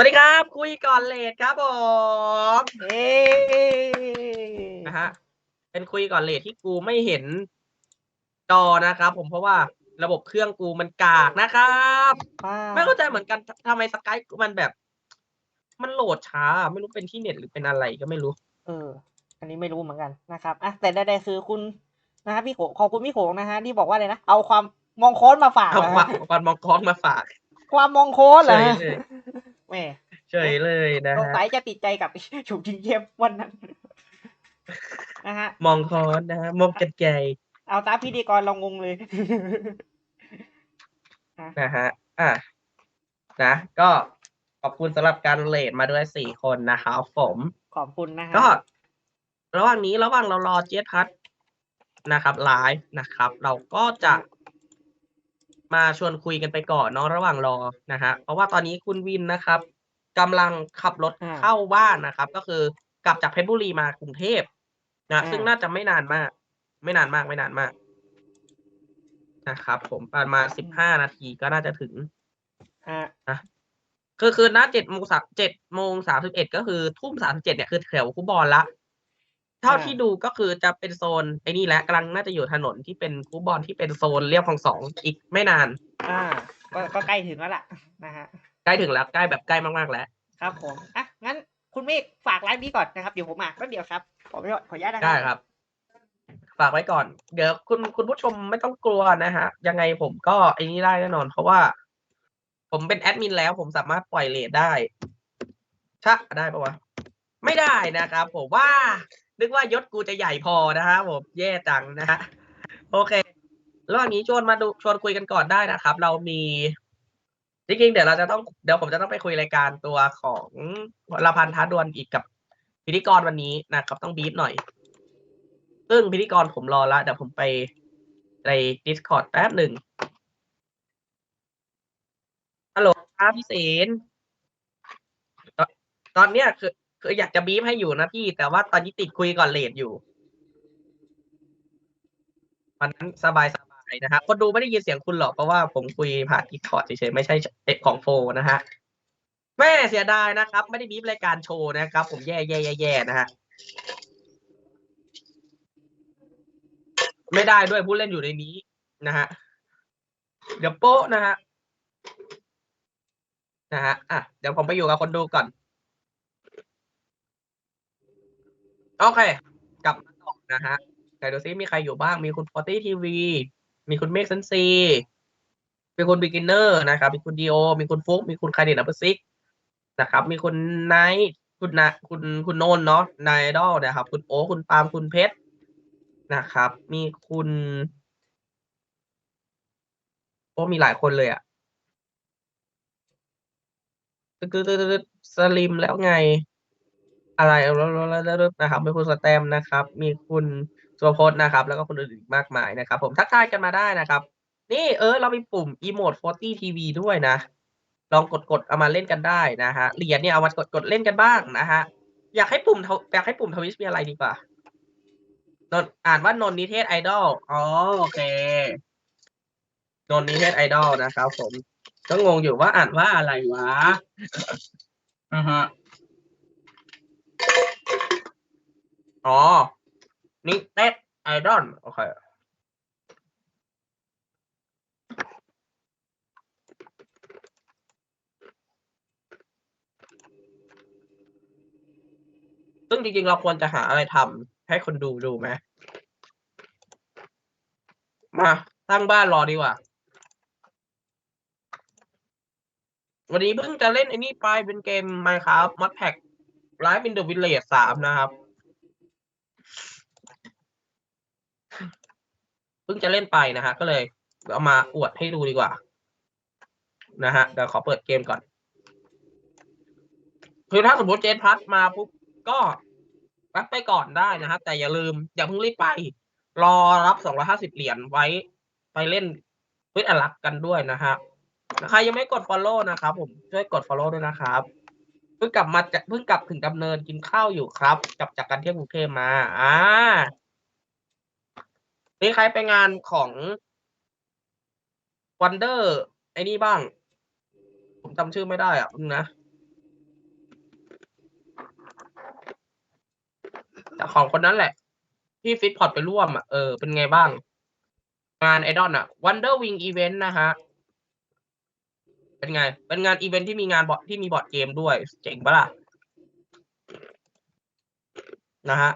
วัสดีครับ คุยก่อนเลทครับผมเอ๊นะฮะเป็นคุยก่อนเลทที่กูไม่เห็นจอนะครับ ผมเพราะว่าระบบเครื่องกูมันกากนะครับไม่เข้าใจเหมือนกันทำไมสกายมันแบบ มันโหลดช้า ไม่รู้เป็นที่เน็ตหรือเป็นอะไรก็ไม่รู้ เออ อันนี้ไม่รู้เหมือนกันนะครับอะแต่ใดๆคือคุณนะฮะพี่โขงขอบคุณพี่โขงนะฮะที่บอกว่าอะไรนะเอาความมองโค้ดมาฝากเอานะควาฮะมความมองคล้องมาฝาก ความมองโค้ดเหรอเฉยฮะเลย แหมเฉยเลยนะสงฮะสัยจะติดใจกับฉุกชิงเกมวันนั้นนะฮะมองคอนนะฮะมองกันไกลเอาตามพิธีกรเรางงเลยนะฮะอะนะก็ขอบคุณสำหรับการเลทมาด้วยสี่คนนะครับผมขอบคุณนะฮะก็ระหว่างนี้ระหว่างเรารอเจสพัทนะครับไลฟ์นะครับ เราก็จะ มาชวนคุยกันไปก่อนเนาะระหว่างรอนะฮะเพราะว่าตอนนี้คุณวินนะครับกำลังขับรถเข้าบ้านนะครับ ก็คือกลับจากเพชรบุรีมากรุงเทพนะซึ่งน่าจะไม่นานมาก ไม่นานมากไม่นานมากนะครับผมประมาณสิบห้านาทีก็น่าจะถึงอะคือคือณเจ็ดโมงสามเจ็ดโมงสามสิบเอ็ดก็คือทุ่มสามสิบเจ็ดเนี่ยคือแถวคูบอลละ เท่าอ่าที่ดูก็คือจะเป็นโซนไอ้นี่แหละกำลังน่าจะอยู่ถนนที่เป็นคูบอลที่เป็นโซนเรียบคลองสองอีกไม่นาน อ่าก็ก็ใกล้ถึงแล้วล่ะนะฮะใกล้ถึงแล้วใกล้แบบใกล้มากๆแล้ว ครับผมอะงั้นคุณเมฆฝากไลฟ์นี้ก่อนนะครับเดี๋ยวผมมาแป๊บเดียวครับขอขออนุญาตนะคได้รับครับ ฝากไว้ก่อน เดี๋ยวคุณคุณผู้ชมไม่ต้องกลัวนะฮะ ยังไงผมก็ไอ้นี่ได้แน่นอน เพราะว่า ผมเป็นแอดมินแล้วผมสามารถปล่อยเลทได้ชะได้ปะวะไม่ได้นะครับผมว่า นึกว่ายศกูจะใหญ่พอนะฮะผมแย่จังนะฮะโอเคระหว่างนี้ชวนมาดูชวนคุยกันก่อนได้นะครับ เรามีจริงๆเดี๋ยวเราจะต้องเดี๋ยวผมจะต้องไปคุยรายการตัวของละพันธ์ท้าดวลอีกกับพิธีกรวันนี้นะครับ ต้องบีบหน่อย ซึ่งพิธีกรผมรอละเดี๋ยวผมไปใน Discord แป๊บหนึ่งฮัลโหลครับพี่เสนตอนตอนเนี้ยคือ คืออยากจะบีบให้อยู่นะพี่ แต่ว่าตอนนี้ติดคุยก่อนเลทอยู่วันนั้นสบายสบายๆนะฮะคนดูไม่ได้ยินเสียงคุณหรอกเพราะว่าผมคุยผ่าน Discord เฉยๆไม่ใช่เอกของโฟนะฮะแม่เสียดายนะครับ ไม่ได้บีบรายการโชว์นะครับ ผมแย่แย่แย่แย่นะฮะไม่ได้ด้วยผู้เล่นอยู่ในนี้นะฮะเดี๋ยวโป๊ะนะฮะนะฮะอะเดี๋ยวผมไปอยู่กับคนดูก่อน โอเค กลับมาต่อนะฮะไหนดูซิมีใครอยู่บ้าง มีคุณฟอร์ตี้ทีวี มีคุณเมฆซันซีมีคุณบิ๊กินเนอร์นะครับ มีคุณดีโอ มีคุณฟุก มีคุณคาเดนอัปปอร์ซิกนะครับ มีคุณไนท์คุณนะคุณคุณโนนเนาะนายดอลนะครับ คุณโอ คุณปาล์ม คุณเพชรนะครับ มีคุณ โอ้มีหลายคนเลยอะตึ๊ดตึ๊ดตึ๊ดตึ๊ดสลิมแล้วไง อะไรแล้วนะครับมีคุณสแตมป์นะครับ มีคุณสุภพจน์นะครับ แล้วก็คนอื่นอีกมากมายนะครับ ผมทักทายกันมาได้นะครับ นี่เออ เรามีปุ่ม emote 40 TV ด้วยนะ ลองกดกดเอามาเล่นกันได้นะฮะเหรียญเนี่ยเอามากดกดเล่นกันบ้างนะฮะอยากให้ปุ่มอยากให้ปุ่มทวิชมีอะไรดีกว่านนอ่านว่านนนิเทศไอดอลอ๋อโอเคนนนิเทศไอดอลนะครับ ผมก็งงอยู่ว่าอ่านว่าอะไรวะอือฮะ อ๋อนิเทศไอดอลโอเคซึ่งจริงๆ เราควรจะหาอะไรทำให้คนดูดูไหม มาตั้งบ้านรอดีกว่า วันนี้เพิ่งจะเล่นไอ้นี่ไปเป็นเกม Minecraft Mod Pack Live in the Village สามนะครับ พิ่งจะเล่นไปนะฮะก็เลยเอามาอวดให้ดูดีกว่า นะฮะเดี๋ยวขอเปิดเกมก่อน คือถ้าสมมติเจนพัทมาปุ๊บก็รับไปก่อนได้นะฮะแต่อย่าลืม อย่าเพิ่งรีบไป รอรับสองร้อยห้าสิบเหรียญไว้ไปเล่นวิทอลักกันด้วยนะฮะใครยังไม่กด follow นะครับ ผมช่วยกด follow ด้วยนะครับเพิ่งกลับมาจากเพิ่งกลับถึงดำเนินกินข้าวอยู่ครับ กลับจากการเที่ยวกรุงเทพมา อ่า นี่ใครไปงานของวันเดอร์ไอ้นี่บ้าง ผมจำชื่อไม่ได้อะนะแต่ของคนนั้นแหละที่ฟิตพอร์ตไปร่วมอะเออเป็นไงบ้าง งานไอดอนอะวันเดอร์วิงอีเวนต์นะฮะ เป็นไง เป็นงานอีเวนต์ที่มีงานบอที่มีบอร์ดเกมด้วย เจ๋งปะล่ะ นะฮะ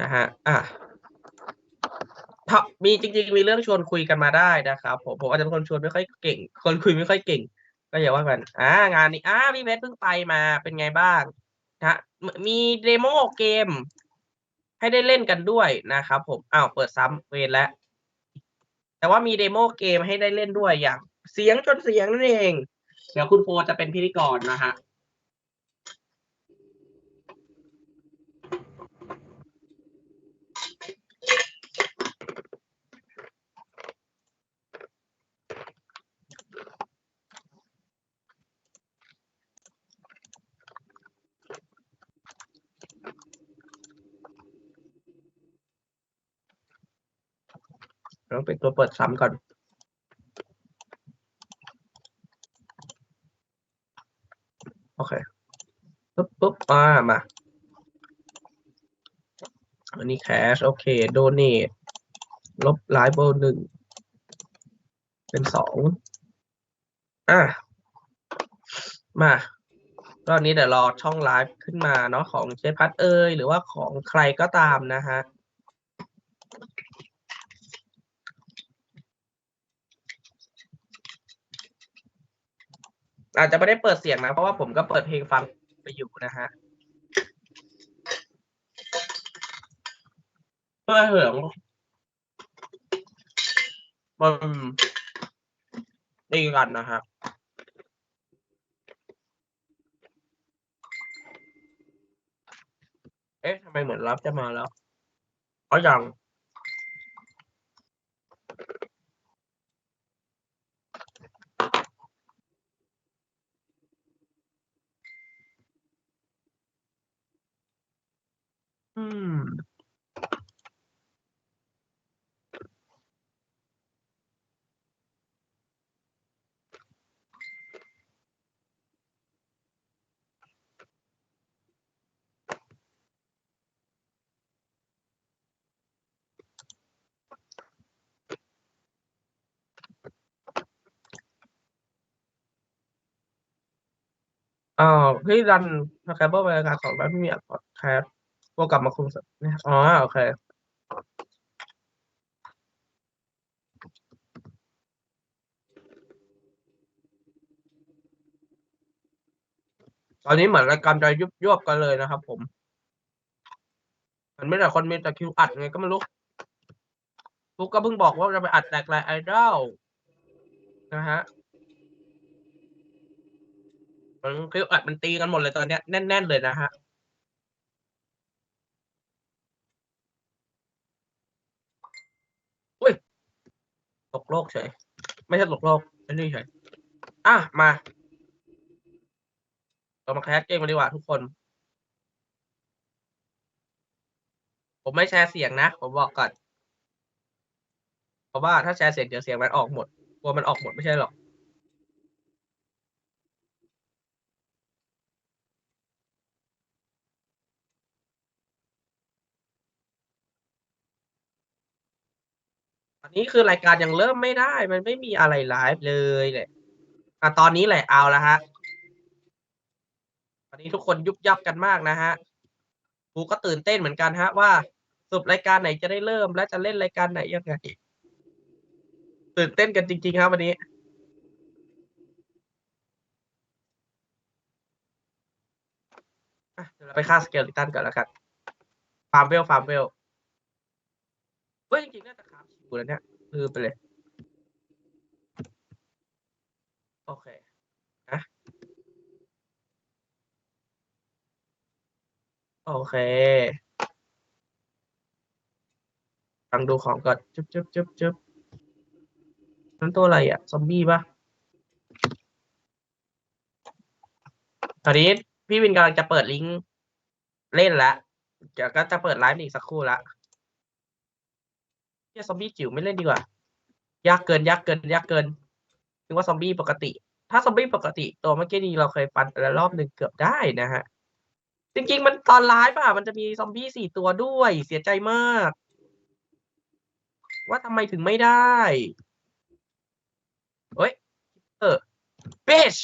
นะฮะอะถ้ามีจริง ๆ มีเรื่องชวนคุยกันมาได้นะครับผมผมอาจจะเป็นคนชวนไม่ค่อยเก่ง คนคุยไม่ค่อยเก่ง ก็อย่าว่ากันอ่างานนี้อ่าพี่เพชรเพิ่งไปมาเป็นไงบ้างนะฮะมีเดโมเกม ให้ได้เล่นกันด้วยนะครับผมอ้าวเปิดซ้ำเวรแล้วแต่ว่ามีเดโมเกมให้ได้เล่นด้วยอย่าง เสียงจนเสียงนั่นเอง เดี๋ยวคุณโฟจะเป็นพิธีกรนะฮะ ต้องเป็นตัวเปิดซ้ำก่อนโอเคปุ๊บปุ๊บอ่ามาอันนี้แคชโอเคโดเนทลบไลฟ์เบลหนึ่งเป็นสองอะมารอบนี้เดี๋ยวรอช่องไลฟ์ขึ้นมาเนาะของเชฟพัดเอยหรือว่าของใครก็ตามนะฮะ อาจจะไม่ได้เปิดเสียงนะ เพราะว่าผมก็เปิดเพลงฟังไปอยู่นะฮะเพื่อเหิงมันดีกันนะครับเอ๊ะทำไมเหมือนรับจะมาแล้วอ๋อยัง อืม อ่าพี่รันนะครับว่ารายการของแบบพี่มีอัดพอดแคสต์วกกลับมาคุมสัเนี่ยอ๋อ โอเค ตอนนี้เหมือนรายการจะยุบยวบกันเลยนะครับผม มันไม่แต่คนมีแต่คิวอัดไงก็ไม่รู้ฟุกก็เพิ่งบอกว่าจะไปอัดแตกลายไอดอลนะฮะ คิวอัดมันตีกันหมดเลยตอนเนี้ยแน่น ๆ เลยนะฮะอุ้ยตกโลกเฉย ไม่ใช่ตกโลกไม่นี่เฉยอะมาเรามาแคสเกมกันดีกว่าทุกคน ผมไม่แชร์เสียงนะ ผมบอกก่อน เพราะว่าถ้าแชร์เสียงเดี๋ยวเสียงมันออกหมดกลัวมันออกหมดไม่ใช่หรอก อนนี้คือรายการยังเริ่มไม่ได้ มันไม่มีอะไรไลฟ์เลยเลยอะตอนนี้แหละเอาละฮะตอนนี้ทุกคนยุบยับกันมากนะฮะกูก็ตื่นเต้นเหมือนกันฮะ ว่าสรุปรายการไหนจะได้เริ่มและจะเล่นรายการไหนยังไงตื่นเต้นกันจริงๆครับวันนี้เดี๋ยวเราไปฆ่าสเกลลิตันก่อนแล้วกัน ฟาร์มเวล ฟาร์มเวล เฮ้ยจริงๆน่าจะ ค้างคิวแล้วเนี่ยลืมไปเลย โอเคนะโอเคฟังดูของก่อนจุ๊บจุ๊บจุ๊บจุ๊บนั่นตัวอะไรอะ ซอมบี้ปะตอนนี้พี่วินกำลังจะเปิดลิงก์เล่นล้วเดี๋ยวก็จะเปิดไลฟ์อีกสักครู่ละ เฮียซอมบี้จิ๋วไม่เล่นดีกว่า ยากเกินยากเกินยากเกินนึกว่าซอมบี้ปกติ ถ้าซอมบี้ปกติตัวเมื่อกี้นี้เราเคยฟันไปแล้วรอบหนึ่งเกือบได้นะฮะ จริงๆ มันตอนไลฟ์อะ มันจะมีซอมบี้สี่ตัวด้วย เสียใจมาก ว่าทำไมถึงไม่ได้เฮ้ยเออเบช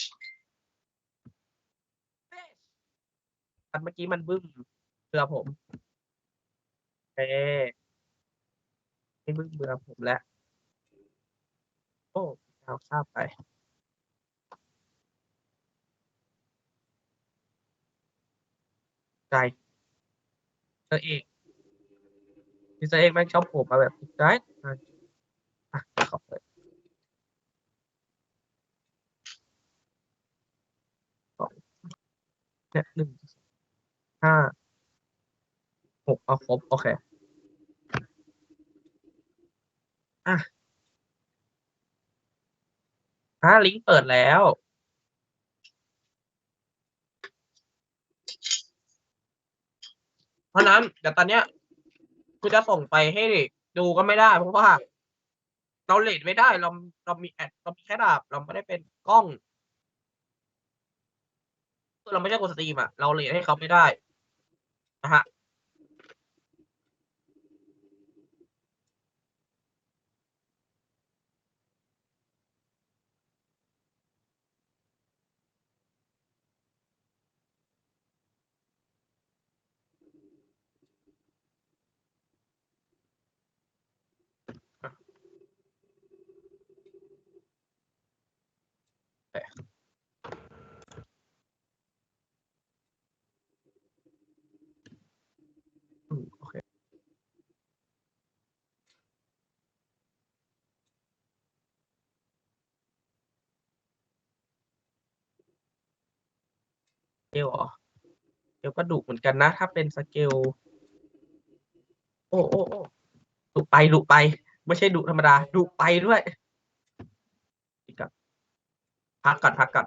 อันเมื่อกี้มันบึ้มเบื่อผมเอ ไม่บึ้เบื่อผมแล้ว โอ้เอาข้าไป ใจเออเอกมิสเตอร์เอกแม่งชอบผมมาแบบได้อะอะขอบเลยสองเนี่ยหนึ่งห้าหกเอาครบ โอเค อะอะลิงก์เปิดแล้ว เพราะนั้นเดี๋ยวตอนเนี้ยกูจะส่งไปให้ดูก็ไม่ได้ เพราะว่า เราเลทไม่ได้ เราเรามีแอดเรามีแค่ดาบ เราไม่ได้เป็นกล้องเราไม่ใช่คนสตรีมอะเราเลทให้เขาไม่ได้นะฮะ โอเคสเกลเหรอสเกลก็ดุเหมือนกันนะ ถ้าเป็นสเกล โอ้โอ้โอ้ดุไปดุไป ไม่ใช่ดุธรรมดาดุไปด้วย พักก่อนพักก่อน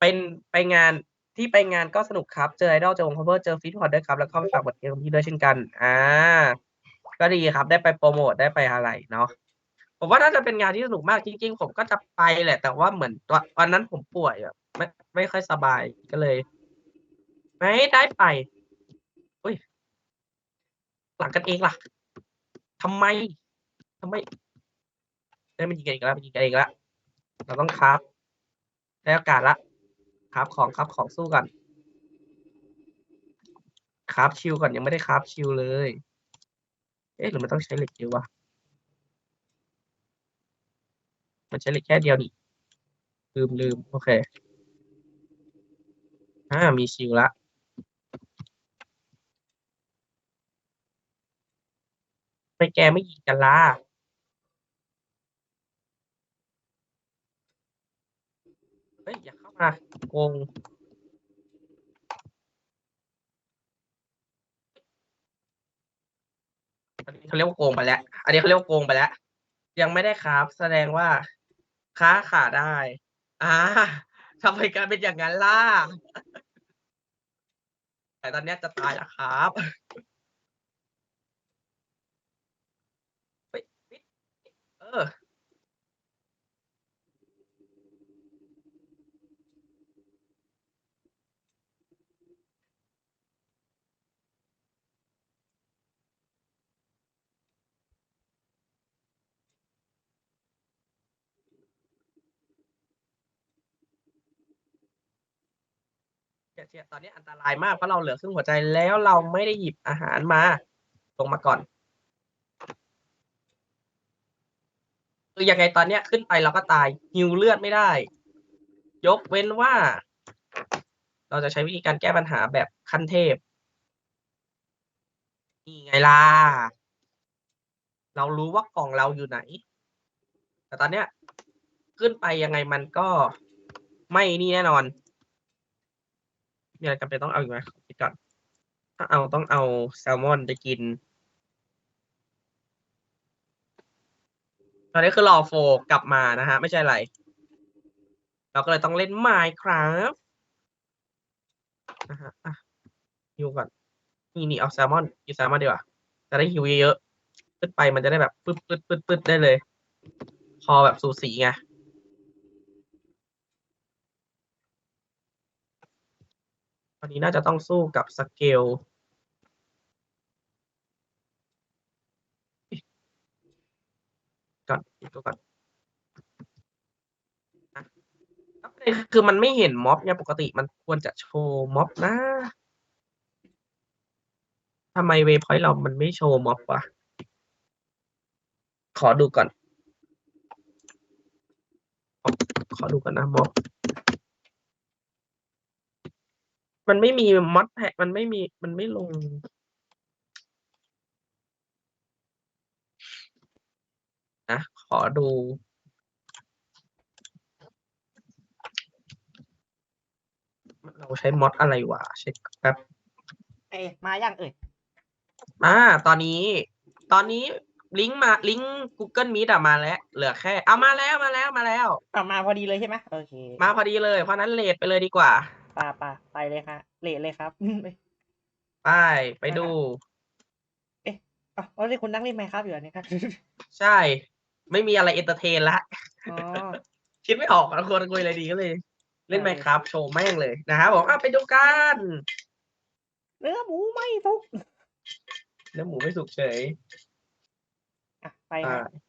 เป็นไปงานที่ไปงานก็สนุกครับ เจอไอดอลเจอวงคอเวอร์เจอฟิตพอดด้วยครับ แล้วก็ไปฝากบทเพลงของพี่ด้วยเช่นกัน อ่า ก็ดีครับ ได้ไปโปรโมทได้ไปอะไรเนาะ ผมว่าน่าจะเป็นงานที่สนุกมากจริง ๆ ผมก็จะไปแหละ แต่ว่าเหมือนตอนวันนั้นผมป่วยแบบไม่ไม่ค่อยสบายก็เลย ไม่ได้ไป อุ้ย หลังกันเองล่ะทำไมทำไมได้มันยิงกันอีกแล้วมันยิงกันเองแล้ว เราต้องครับได้โอกาสละครับของครับของสู้กันครับชิวก่อนยังไม่ได้ครับชิวเลย เอ๊ะหรือมันต้องใช้เหล็กเยอะวะมันใช้เหล็กแค่เดียวนี่ลืมลืมโอเคอ่ามีชิวละไปแกไม่ยิงกันล่ะ เฮ้ย อย่าเข้ามาโกงอันนี้เขาเรียกว่าโกงไปแล้ว อันนี้เขาเรียกว่าโกงไปแล้ว ยังไม่ได้ครับ แสดงว่า ค้าขาได้ อ่าทำไมการเป็นอย่างนั้นล่ะ แต่ตอนนี้จะตายแล้วครับเออ เชียเชียตอนนี้อันตรายมากเพราะเราเหลือครึ่งหัวใจแล้วเราไม่ได้หยิบอาหารมา ลงมาก่อนคืออยังไงตอนเนี้ยขึ้นไปเราก็ตายฮิวเลือดไม่ได้ ยกเว้นว่า เราจะใช้วิธีการแก้ปัญหาแบบขั้นเทพ นี่ไงล่ะ เรารู้ว่ากล่องเราอยู่ไหน แต่ตอนเนี้ย ขึ้นไปยังไงมันก็ไม่นี่แน่นอน มีอะไรจำเป็นต้องเอาอีกไหมคิดก่อนถ้าเอาต้องเอาแซลมอนจะกินตอนนี้คือรอโฟกลับมานะฮะ ไม่ใช่อะไร เราก็เลยต้องเล่น Minecraft นะฮะอะฮิวก่อนนี่นี่เอาแซลมอนกินแซลมอนดีกว่าจะได้ฮิวเยอะๆขึ้นไปมันจะได้แบบปึ๊ดปึ๊ดปึ๊ดปึ๊ดได้เลยพอแบบสูสีไง วันนี้น่าจะต้องสู้กับสเกลก่อนอีกตัวก่อนนะแล้วประเด็นคือมันไม่เห็นม็อบเนี่ยปกติมันควรจะโชว์ม็อบนะทำไมเวพอยต์เรามันไม่โชว์ม็อบวะขอดูก่อน ขอดูก่อนนะม็อบ มันไม่มีม็อดแพ็มันไม่มีมันไม่ลง นะขอดู เราใช้ม็อดอะไรวะเช็คแป๊บเอ้ยมาย่างเอ่ยอ่าตอนนี้ ตอนนี้ลิงก์มาลิงก์ Google Meet อะมาแล้ว เหลือแค่ เอามาแล้วมาแล้วมาแล้วอะมาพอดีเลยใช่ไหมโอเค มาพอดีเลย เพราะนั้นเลทไปเลยดีกว่า ปาปาไปเลยค่ะเลทเลยครับ ไปไปดู อ๋อแล้วที่คุณนั่งเล่นไหมครับอยู่อันนี้ครับใช่ ไม่มีอะไรเอนเตอร์เทนละ อ๋อ คิดไม่ออกแล้วควรคุยอะไรดีก็เลย เล่นเออไมครับ โชว์แม่งเลยนะครับผมอะไปดูกันเนื้อหมูไม่ทุกเนื้อหมูไม่สุกเฉย อะ ไปคอ่ารับ